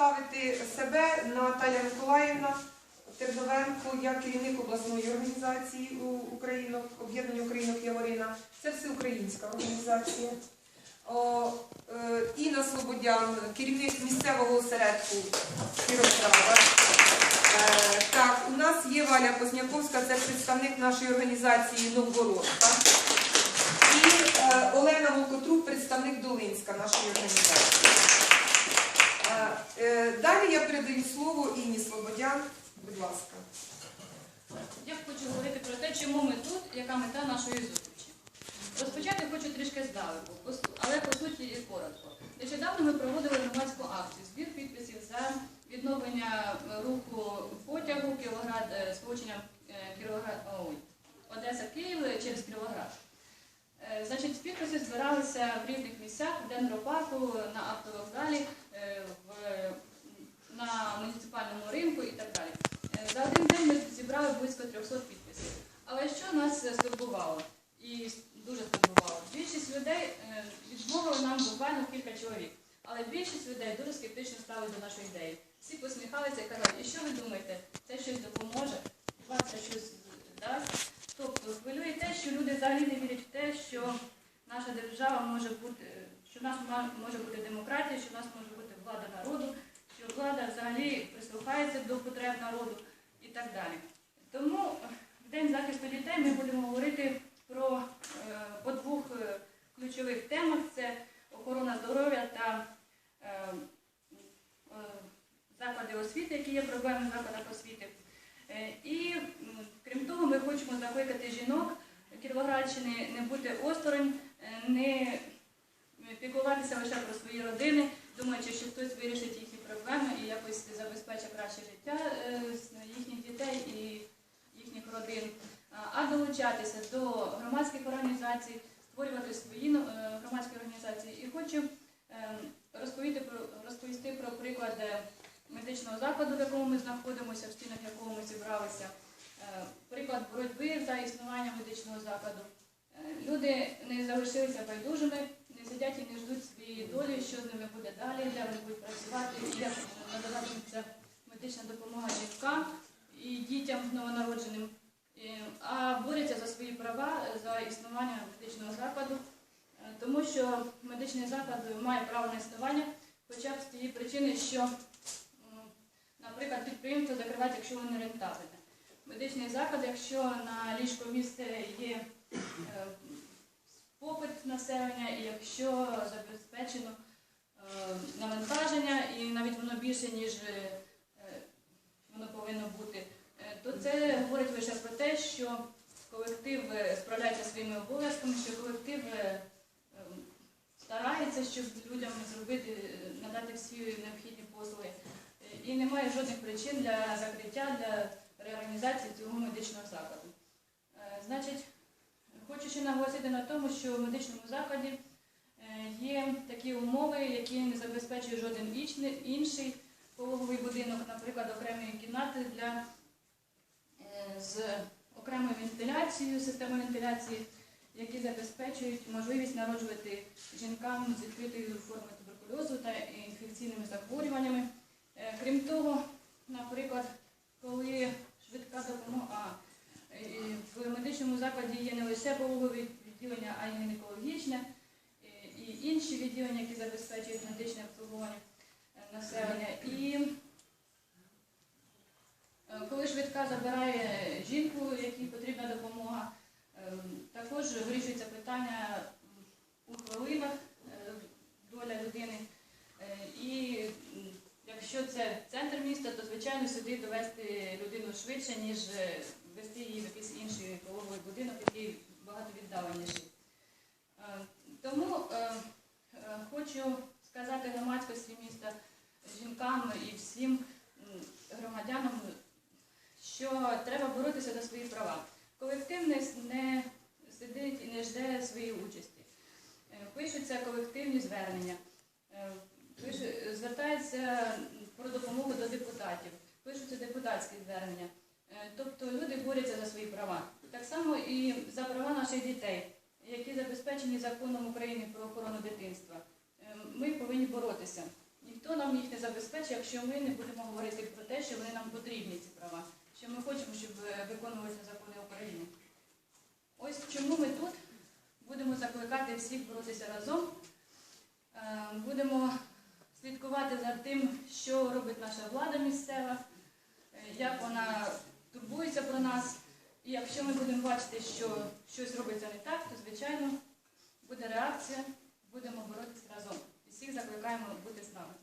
представити себе Наталя Миколаївна Терновенко, я керівник обласної організації Українок, об'єднання Українок Яворина. Це всеукраїнська організація. О, е, Інна Слободян, керівник місцевого осередку Кіровограда. Е, Так, у нас є Валя Позняковська, це представник нашої організації Новгородка. І е, Олена Волкотрук, представник Долинська нашої організації. Е, Далі я передаю слово Інні Слободян. Будь ласка. Я хочу говорити про те, чому ми тут, яка мета нашої зустрічі. Розпочати хочу трішки здалеку, але по суті і коротко. Нещодавно ми проводили громадську акцію збір підписів за відновлення е, руху потягу Кіровоград, е, сполучення Кіровоград, ой, Одеса Київ через Кіровоград. Значить, підписи збиралися в різних місцях, в Дендропарку, на автовокзалі, в, на муніципальному ринку і так далі. Е, За один день ми зібрали близько 300 підписів. Але що нас е, стурбувало? І дуже стурбувало. Більшість людей е, відмовили нам буквально кілька чоловік. Але більшість людей дуже скептично ставили до нашої ідеї. Всі посміхалися і казали, і що ви думаєте, це щось допоможе, вам це щось дасть. Тобто хвилює те, що люди взагалі не вірять в те, що наша держава може бути, що в нас може бути демократія, що в нас може бути влада народу, що влада взагалі прислухається до потреб народу і так далі. Тому в День захисту дітей ми будемо говорити про е, по двох е, ключових темах: це охорона здоров'я та е, заклади освіти, які є проблеми в закладах освіти. І крім того, ми хочемо закликати жінок Кіровоградщини не бути осторонь, не піклуватися лише про свої родини, думаючи, що хтось вирішить їхні проблеми і якось забезпечить краще життя е, їхніх дітей і їхніх родин, а- долучатися до громадських організацій, створювати свої ну, е, громадські організації. І хочу е, розповісти про, розповісти про приклад медичного закладу, в якому ми знаходимося, в стінах якого ми зібралися. Приклад боротьби за існування медичного закладу. Люди не залишилися байдужими, сидять і не ждуть своєї долі, що з ними буде далі, де вони будуть працювати, як надаватиметься медична допомога жінкам і дітям новонародженим, а борються за свої права, за існування медичного закладу, Е, тому що медичний заклад має право на існування, хоча б з тієї причини, що, наприклад, підприємство закривають, якщо воно не рентабельне. Медичний заклад, якщо на ліжко місце є е, попит населення, і якщо забезпечено е, навантаження, і навіть воно більше, ніж е, воно повинно бути, е, то це говорить лише про те, що колектив справляється своїми обов'язками, що колектив ем, старається, щоб людям зробити, надати всі необхідні послуги. І немає жодних причин для закриття, для реорганізації цього медичного закладу. Значить, хочу ще наголосити на тому, що в медичному закладі е, є такі умови, які не забезпечує жоден інший пологовий будинок, наприклад, окремі кімнати для е, з окремою вентиляцією, системою вентиляції, які забезпечують можливість народжувати жінкам з відкритою формою туберкульозу та інфекційними захворюваннями. Е, Крім того, наприклад, коли швидка допомога, в медичному закладі є не лише пологове відділення, а й гінекологічне і інші відділення, які забезпечують медичне обслуговування е, населення. І е, коли швидка забирає жінку, якій потрібна допомога, е, також вирішується питання у хвилинах доля людини. І якщо це центр міста, то звичайно сюди довести людину швидше, ніж вести її в якийсь інший пологовий будинок, який багато віддаленіший. Е, Тому е, е, хочу сказати громадськості міста, жінкам і всім громадянам, що треба боротися за свої права. Колектив не, сидить і не жде своєї участі. Пишуться колективні звернення, звертаються про допомогу до депутатів, пишуться депутатські звернення. Е, Тобто люди борються за свої права. Так само і за права наших дітей, які забезпечені законом України про охорону дитинства. Е, Ми повинні боротися. Ніхто нам їх не забезпечить, якщо ми не будемо говорити про те, що вони нам потрібні, ці права, що ми хочемо, щоб е, виконувалися закони України. Ось чому ми тут будемо закликати всіх боротися разом, будемо слідкувати за тим, що робить наша влада місцева, як вона турбується про нас. І якщо ми будемо бачити, що щось робиться не так, то звичайно буде реакція, будемо боротися разом. І всіх закликаємо бути з нами.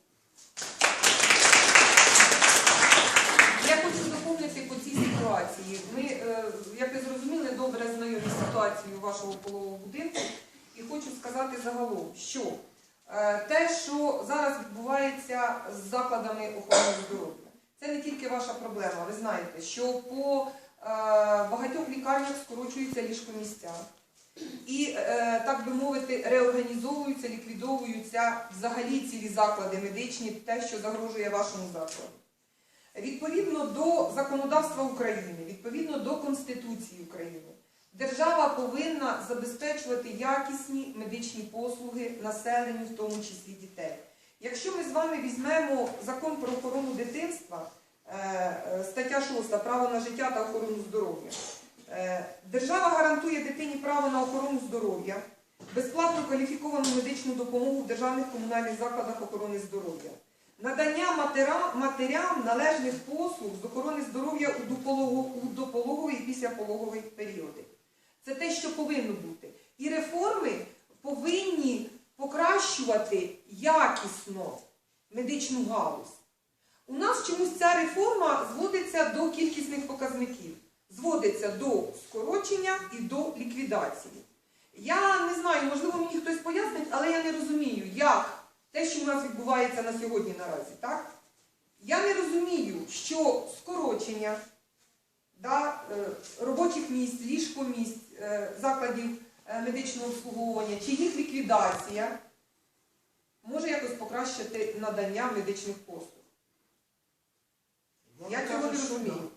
Я хочу доповнити по цій ситуації. Ми, е, як ви зрозуміли, добре знайомі з ситуацією вашого полового будинку. І хочу сказати загалом, що е, те, що зараз відбувається з закладами охорони здоров'я, це не тільки ваша проблема. Ви знаєте, що по е, багатьох лікарнях скорочуються ліжкомістя. І, е, так би мовити, реорганізовуються, ліквідовуються взагалі цілі заклади медичні, те, що загрожує вашому закладу. Відповідно до законодавства України, відповідно до Конституції України, держава повинна забезпечувати якісні медичні послуги населенню, в тому числі дітей. Якщо ми з вами візьмемо закон про охорону дитинства, е, е, стаття 6 право на життя та охорону здоров'я. Е, Держава гарантує дитині право на охорону здоров'я, безплатну кваліфіковану медичну допомогу в державних комунальних закладах охорони здоров'я. Надання матерям належних послуг з охорони здоров'я у допологовий і післяпологовий періоди. Це те, що повинно бути. І реформи повинні покращувати якісно медичну галузь. У нас чомусь ця реформа зводиться до кількісних показників, зводиться до скорочення і до ліквідації. Я не знаю, можливо, мені хтось пояснить, але я не розумію, як те, що у нас відбувається на сьогодні наразі, так? Я не розумію, що скорочення да, е, робочих місць, ліжкомісць, е, закладів медичного обслуговування чи їх ліквідація може якось покращити надання медичних послуг. Я цього не розумію.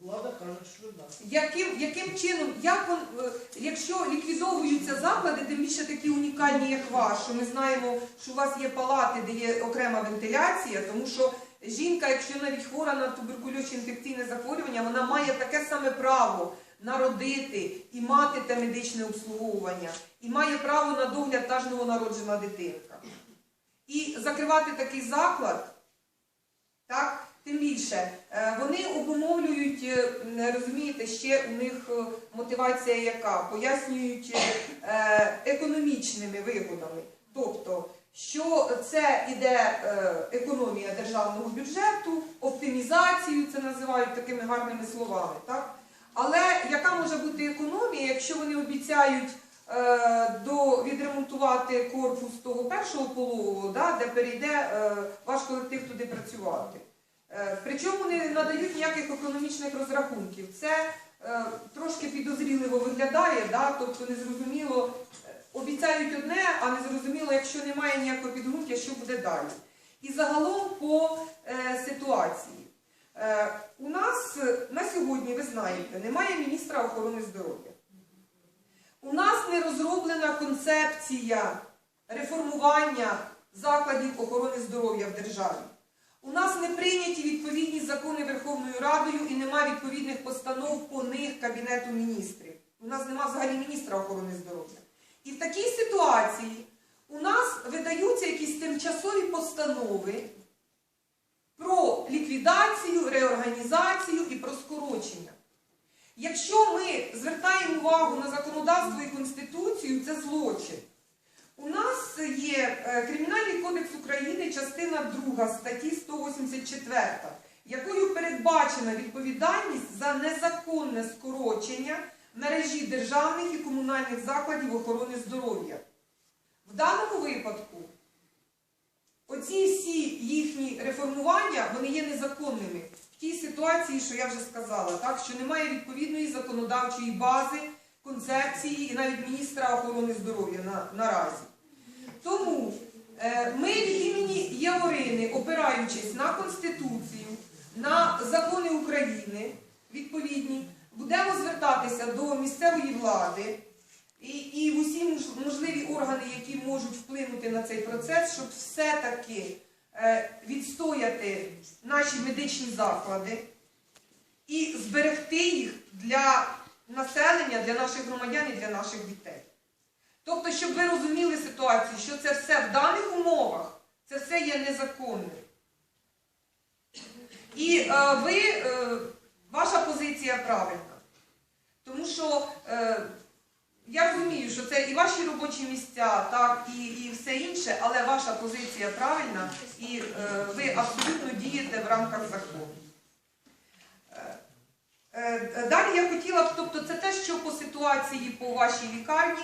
Влада каже, що да. Яким, яким чином, як он, е, якщо ліквідовуються заклади, тим більше такі унікальні, як ваш, що ми знаємо, що у вас є палати, де є окрема вентиляція, тому що жінка, якщо навіть хвора на туберкульоз чи інфекційне захворювання, вона має таке саме право народити і мати те медичне обслуговування, і має право на догляд та ж новонароджена дитинка. І закривати такий заклад, так, тим більше, е, вони обумовлюють, е, розумієте, ще у них е, мотивація яка? Пояснюють економічними вигодами. Тобто, що це іде економія державного бюджету, оптимізацію, це називають такими гарними словами. Так? Але яка може бути економія, якщо вони обіцяють е, до, відремонтувати корпус того першого пологового, да, де перейде е, ваш колектив туди працювати? Е, Причому не надають ніяких економічних розрахунків. Це е, трошки підозріливо виглядає, да? тобто незрозуміло, обіцяють одне, а не зрозуміло, якщо немає ніякого підґрунтя, що буде далі. І загалом по е, ситуації. Е, сьогодні, ви знаєте, немає міністра охорони здоров'я. У нас не розроблена концепція реформування закладів охорони здоров'я в державі. У нас не прийняті відповідні закони Верховною Радою і нема відповідних постанов по них Кабінету міністрів. У нас нема взагалі міністра охорони здоров'я. І в такій ситуації у нас видаються якісь тимчасові постанови про ліквідацію, реорганізацію і про скорочення. Якщо ми звертаємо увагу на законодавство і Конституцію, це злочин. У нас є е, Кримінальний кодекс України, частина 2 статті 184, якою передбачена відповідальність за незаконне скорочення мережі державних і комунальних закладів охорони здоров'я. В даному випадку оці всі їхні реформування вони є незаконними в тій ситуації, що я вже сказала, так що немає відповідної законодавчої бази, концепції і навіть міністра охорони здоров'я на, наразі. Тому е, ми від імені Яворини, опираючись на Конституцію, на закони України відповідні, будемо звертатися до місцевої влади і, і усі можливі органи, які можуть вплинути на цей процес, щоб все-таки е, відстояти наші медичні заклади і зберегти їх для населення, для наших громадян і для наших дітей. Тобто, щоб ви розуміли ситуацію, що це все в даних умовах, це все є незаконним. І е, ви, е, ваша позиція правильна. Тому що е, я розумію, що це і ваші робочі місця, так, і, і все інше, але ваша позиція правильна, і е, ви абсолютно дієте в рамках закону. Е, е, Далі я хотіла б, тобто це те, що по ситуації по вашій лікарні,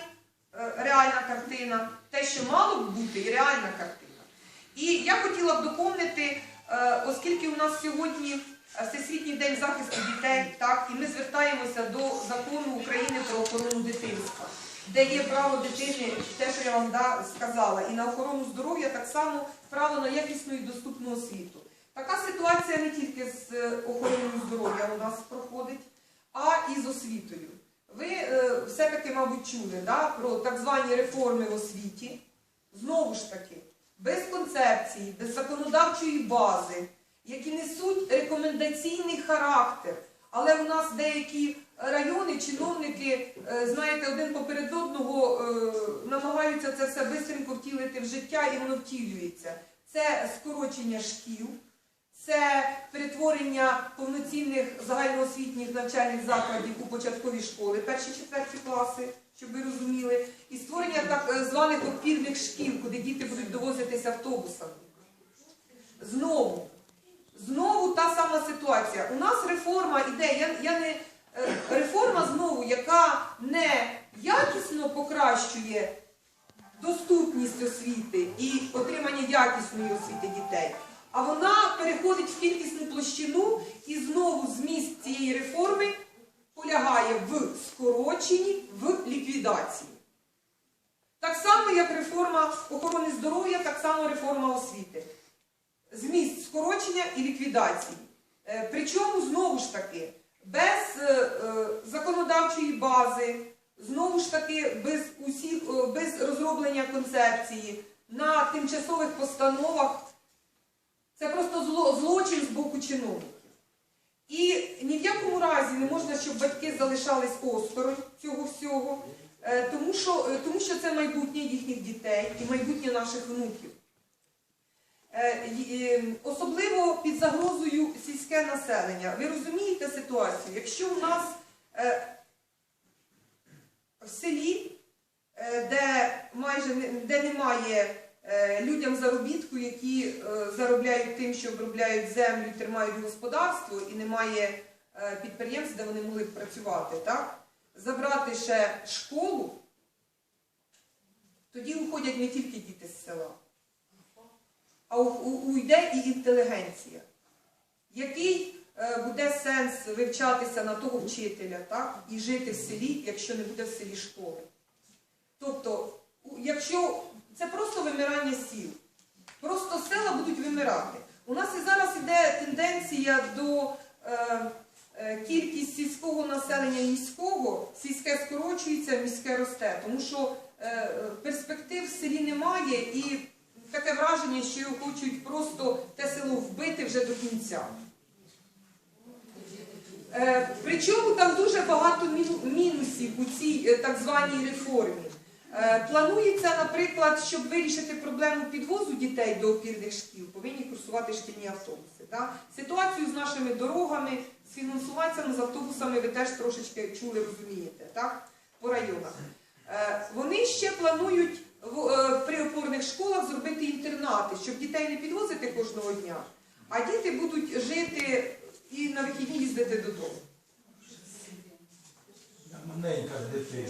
е, реальна картина, те, що мало б бути, і реальна картина. І я хотіла б доповнити, оскільки у нас сьогодні Всесвітній день захисту дітей, так, і ми звертаємося до закону України про охорону дитинства, де є право дитини, те, що я вам да, сказала, і на охорону здоров'я, так само право на якісну і доступну освіту. Така ситуація не тільки з е, охороною здоров'я у нас проходить, а і з освітою. Ви е, все-таки, мабуть, чули да, про так звані реформи в освіті. Знову ж таки, без концепції, без законодавчої бази, які несуть рекомендаційний характер. Але у нас деякі райони, чиновники, е, знаєте, один поперед одного е, намагаються це все бистренько втілити в життя і воно втілюється. Це скорочення шкіл, це перетворення повноцінних загальноосвітніх навчальних закладів у початкові школи, перші четверті класи, щоб ви розуміли, і створення так е, званих опірних шкіл, куди діти будуть довозитися автобусами. Знову, знову та сама ситуація. У нас реформа іде, я, я не, е, реформа знову, яка не якісно покращує доступність освіти і отримання якісної освіти дітей, а вона переходить в кількісну площину і знову зміст цієї реформи полягає в скороченні, в ліквідації. Так само, як реформа охорони здоров'я, так само реформа освіти. Зміст скорочення і ліквідації. Е, Причому знову ж таки без е, е, законодавчої бази, знову ж таки без усіх, без розроблення концепції на тимчасових постановах. Це просто зло- злочин з боку чиновників. І ні в якому разі не можна, щоб батьки залишались осторонь цього всього, тому що, тому що це майбутнє їхніх дітей і майбутнє наших внуків. Е, Особливо під загрозою сільське населення. Ви розумієте ситуацію? Якщо у нас е, в селі, е, де майже де немає людям заробітку, які заробляють тим, що обробляють землю, тримають господарство, і немає підприємств, де вони могли б працювати, так? Забрати ще школу, тоді уходять не тільки діти з села, уйде і інтелігенція. Який е, буде сенс вивчатися на того вчителя, так? І жити в селі, якщо не буде в селі школи? Тобто, якщо це просто вимирання сіл, просто села будуть вимирати. У нас і зараз іде тенденція до е, е, кількість сільського населення міського, сільське скорочується, міське росте, тому що е, е, перспектив в селі немає і таке враження, що його хочуть просто те село вбити вже до кінця. Е, Причому там дуже багато мінусів у цій е, так званій реформі. Е, Планується, наприклад, щоб вирішити проблему підвозу дітей до опірних шкіл, повинні курсувати шкільні автобуси. Так? Ситуацію з нашими дорогами, з фінансуванням з автобусами ви теж трошечки чули, розумієте, так? по районах. Вони ще планують при опорних школах зробити інтернати, щоб дітей не підвозити кожного дня, а діти будуть жити і на вихідні їздити додому. Маленька дитина.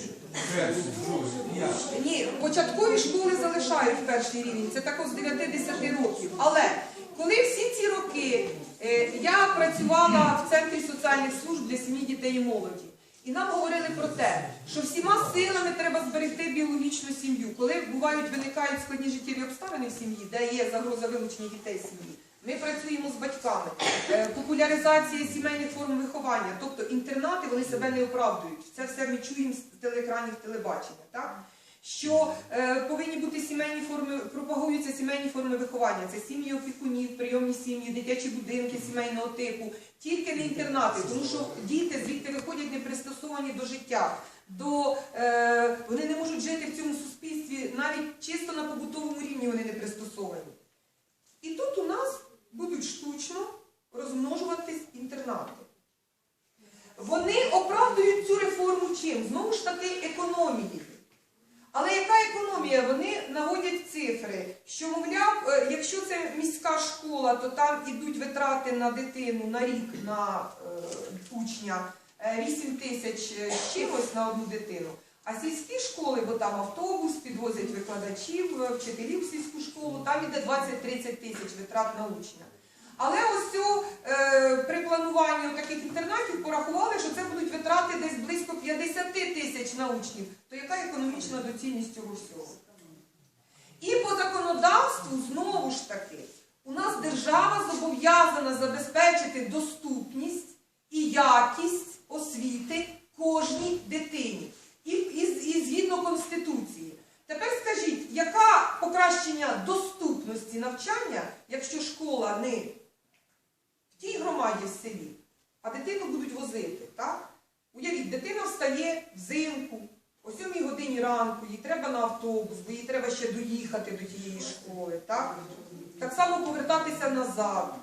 Ні, початкові школи залишають перший рівень, це тако з 9-10 років. Але коли всі ці роки е, я працювала в центрі соціальних служб для сім'ї дітей і молоді, і нам говорили про те, що всіма силами треба зберегти біологічну сім'ю, коли бувають виникають складні життєві обставини в сім'ї, де є загроза вилучення дітей з сім'ї. Ми працюємо з батьками, Е, популяризація сімейних форм виховання, тобто інтернати вони себе не оправдують. Це все ми чуємо з телеекранів телебачення. Так? Що е, повинні бути сімейні форми, пропагуються сімейні форми виховання. Це сім'ї опікунів, прийомні сім'ї, дитячі будинки сімейного типу, тільки не інтернати, тому що діти звідти виходять не пристосовані до життя. До, е, вони не можуть жити в цьому суспільстві, навіть чисто на побутовому рівні вони не пристосовані. І тут у нас будуть штучно розмножуватись інтернати. Вони оправдують цю реформу чим? Знову ж таки, економією. Але яка економія? Вони наводять цифри, що, мовляв, е, якщо це міська школа, то там ідуть витрати на дитину на рік на е, учня е, 8 тисяч е, з чимось на одну дитину. А сільські школи, бо там автобус, підвозять викладачів, вчителів в сільську школу, там іде 20-30 тисяч витрат на учня. Але ось цю, е, при плануванні таких інтернатів порахували, що це будуть витрати десь близько 50 тисяч на учнів. То яка економічна доцільність цього всього? І по законодавству, знову ж таки, у нас держава зобов'язана забезпечити доступність і якість освіти кожній дитині. І, і, і згідно Конституції. Тепер скажіть, яка покращення доступності навчання, якщо школа не тій громаді в селі, а дитину будуть возити, так? Уявіть, дитина встає взимку, о 7 годині ранку, їй треба на автобус, бо їй треба ще доїхати до тієї школи, так? Так само повертатися назад.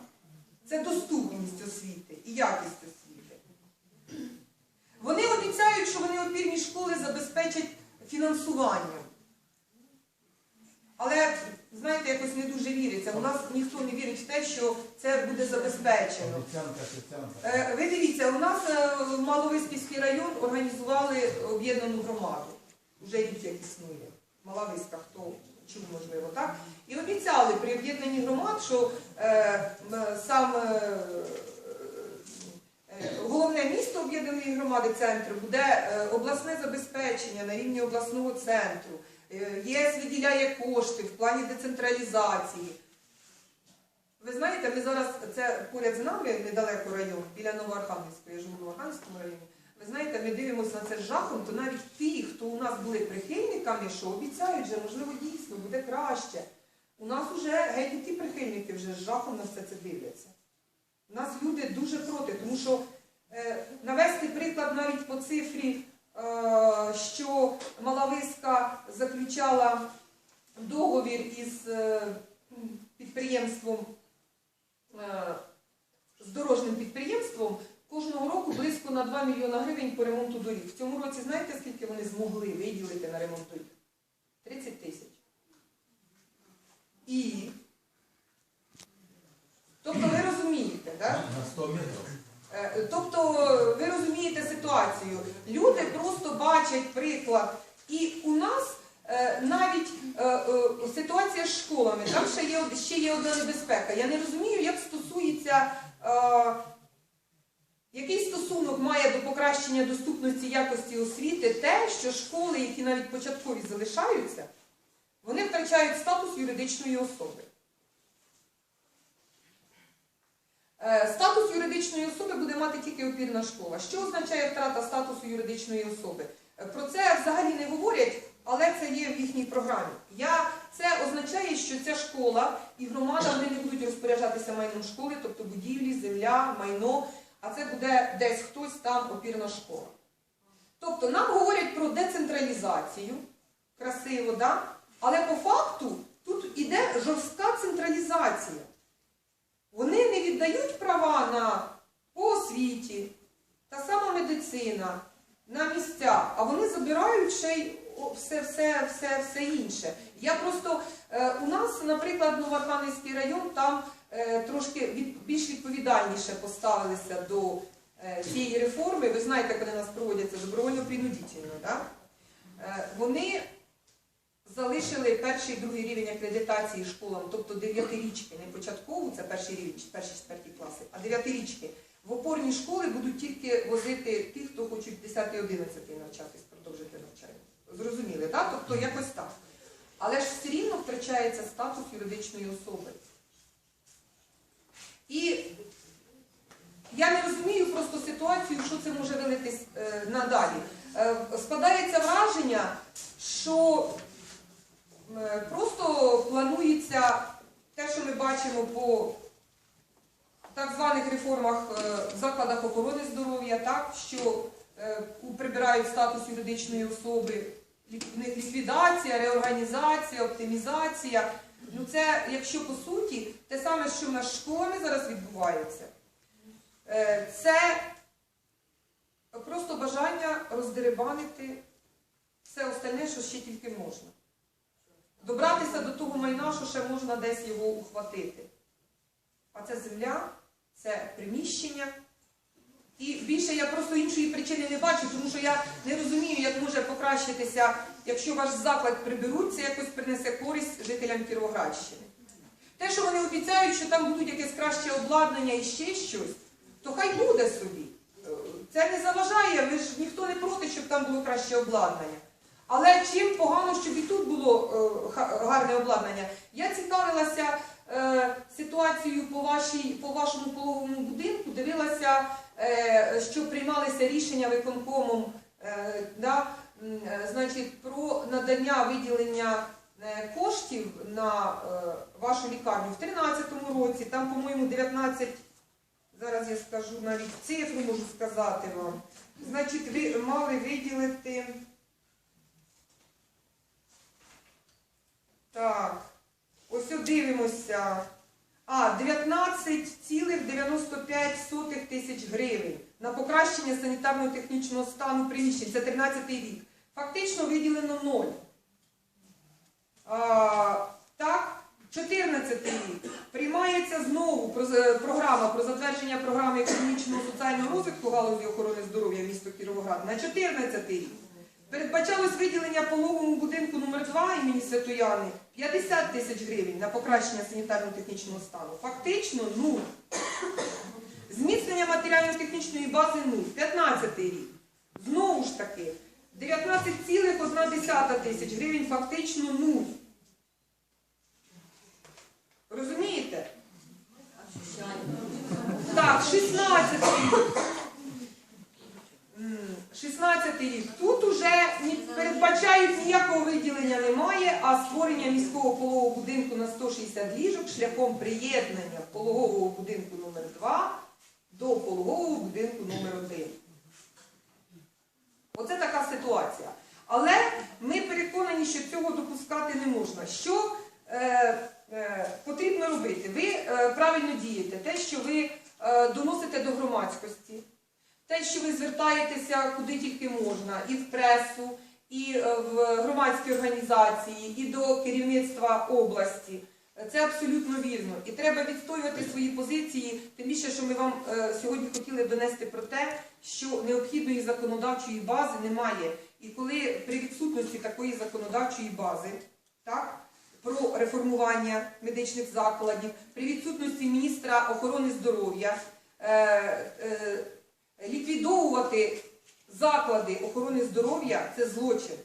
Це доступність освіти і якість освіти. Вони обіцяють, що вони опірні школи забезпечать фінансуванням. Але, знаєте, якось не дуже віриться. У нас ніхто не вірить в те, що це буде забезпечено. Е, Ви дивіться, у нас е, в Маловиспільський район організували об'єднану громаду. Вже рік як існує. Маловиська, хто чув, можливо, так? І обіцяли при об'єднанні громад, що е, сам е, головне місто об'єднаної громади центру буде обласне забезпечення на рівні обласного центру. Е, ЄС виділяє кошти в плані децентралізації. Ви знаєте, ми зараз це поряд з нами, недалеко район, біля Новоархангельського, я живу в Новоархангельському районі. Ви знаєте, ми дивимося на це з жахом, то навіть ті, хто у нас були прихильниками, що обіцяють, що можливо дійсно буде краще. У нас вже геть ті прихильники вже з жахом на все це дивляться. У нас люди дуже проти, тому що е, навести приклад навіть по цифрі, що Малависька заключала договір із е, підприємством, е, з дорожнім підприємством кожного року близько на 2 мільйона гривень по ремонту доріг. В цьому році знаєте, скільки вони змогли виділити на ремонт доріг? 30 тисяч. І. Тобто ви розумієте, так? На 100 метрів. Е, Тобто ви розумієте ситуацію. Люди просто бачать приклад. І у нас е, навіть е, ситуація з школами, там ще є, ще є одна небезпека. Я не розумію, як стосується, який стосунок має до покращення доступності якості освіти те, що школи, які навіть початкові залишаються, вони втрачають статус юридичної особи. Е, Статус юридичної особи буде мати тільки опірна школа. Що означає втрата статусу юридичної особи? Е, Про це взагалі не говорять, але це є в їхній програмі. Я, це означає, що ця школа і громада вони не будуть розпоряджатися майном школи, тобто будівлі, земля, майно, а це буде десь хтось там опірна школа. Тобто нам говорять про децентралізацію, красиво, да? але по факту тут іде жорстка централізація. Вони не віддають права на по освіті, та сама медицина, на місця, а вони забирають ще й все, все, все, все інше. Я просто е, у нас, наприклад, Новоархангельський район, там е, трошки від, більш відповідальніше поставилися до е, цієї реформи. Ви знаєте, коли нас проводяться добровольно-принудительно, да? е, вони залишили перший і другий рівень акредитації школам, тобто дев'ятирічки, не початкову, це перший рівень, перші четверті класи, а дев'ятирічки. В опорні школи будуть тільки возити тих, хто хочуть 10-11 навчатись, продовжити навчання. Зрозуміли, так? Тобто якось так. Але ж все рівно втрачається статус юридичної особи. І я не розумію просто ситуацію, що це може вилитись е, надалі. Е, складається враження, що просто планується те, що ми бачимо по так званих реформах е, в закладах охорони здоров'я, так, що е, прибирають статус юридичної особи, в них ліквідація, реорганізація, оптимізація. Ну це, якщо по суті, те саме, що в нас школами зараз відбувається, е, це просто бажання роздерибанити все остальне, що ще тільки можна. Добратися до того майна, що ще можна десь його ухватити. А це земля, це приміщення. І більше я просто іншої причини не бачу, тому що я не розумію, як може покращитися, якщо ваш заклад приберуть, це якось принесе користь жителям Кіровоградщини. Те, що вони обіцяють, що там будуть якесь краще обладнання і ще щось, то хай буде собі. Це не заважає, ви ж ніхто не проти, щоб там було краще обладнання. Але чим погано, щоб і тут було е, гарне обладнання? Я цікавилася е, ситуацією по, вашій, по вашому пологовому будинку, дивилася, е, що приймалися рішення виконкомом да, значить, про надання виділення коштів на вашу лікарню в 2013 році. Там, по-моєму, 19, зараз я скажу навіть цифру, можу сказати вам. Значить, ви мали виділити. Так, ось дивимося. А, 19,95 тисяч гривень на покращення санітарно-технічного стану приміщень. Це 13 рік. Фактично виділено 0. А, так, 14 рік. Приймається знову програма про затвердження програми економічного соціального розвитку галузі охорони здоров'я міста Кіровоград на 14 рік. Передбачалось виділення пологовому будинку номер 2 імені Святояни 50 тисяч гривень на покращення санітарно-технічного стану. Фактично нуль. Зміцнення матеріально-технічної бази нуль. 15 рік. Знову ж таки, 19,1 тисяч гривень фактично нуль. Розумієте? Так, 16 рік. М, 16 рік. Тут ні- передбачають ніякого виділення немає, а створення міського пологового будинку на 160 ліжок шляхом приєднання пологового будинку номер 2 до пологового будинку номер 1. Оце така ситуація. Але ми переконані, що цього допускати не можна. Що е, е, потрібно робити? Ви е, правильно дієте, те, що ви е, доносите до громадськості, що ви звертаєтеся куди тільки можна, і в пресу, і е, в громадські організації, і до керівництва області. Це абсолютно вірно. І треба відстоювати свої позиції, тим більше, що ми вам е, сьогодні хотіли донести про те, що необхідної законодавчої бази немає. І коли при відсутності такої законодавчої бази, так, про реформування медичних закладів, при відсутності міністра охорони здоров'я, е, е, ліквідовувати заклади охорони здоров'я це злочин.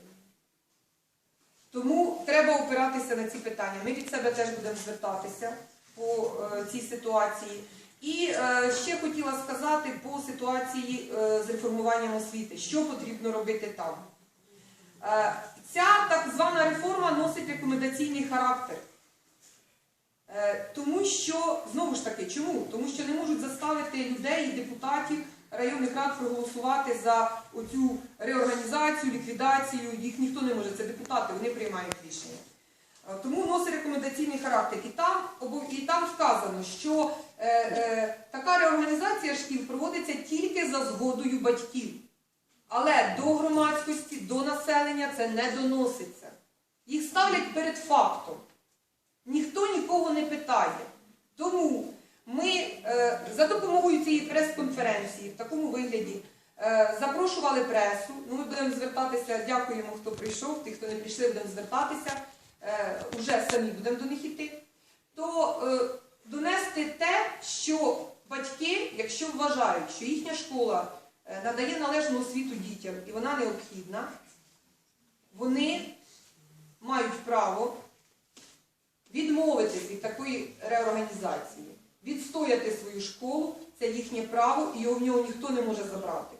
Тому треба опиратися на ці питання. Ми від себе теж будемо звертатися по е, цій ситуації. І е, ще хотіла сказати по ситуації е, з реформуванням освіти, що потрібно робити там. Ця так звана реформа носить рекомендаційний характер. Тому що, знову ж таки, чому? Тому що не можуть заставити людей і депутатів районних рад проголосувати за оцю реорганізацію, ліквідацію. Їх ніхто не може, це депутати, вони приймають рішення. Е, Тому носить рекомендаційний характер. І там, і там сказано, що е, е, така реорганізація шкіл проводиться тільки за згодою батьків. Але до громадськості, до населення це не доноситься. Їх ставлять перед фактом. Ніхто нікого не питає. Тому ми е, за допомогою цієї прес-конференції в такому вигляді е, запрошували пресу. Ну, ми будемо звертатися, дякуємо, хто прийшов, тих, хто не прийшли, будемо звертатися. Е, уже самі будемо до них іти. То е, донести те, що батьки, якщо вважають, що їхня школа е, надає належну освіту дітям і вона необхідна, вони мають право відмовитись від такої реорганізації, відстояти свою школу, це їхнє право, і його в нього ніхто не може забрати.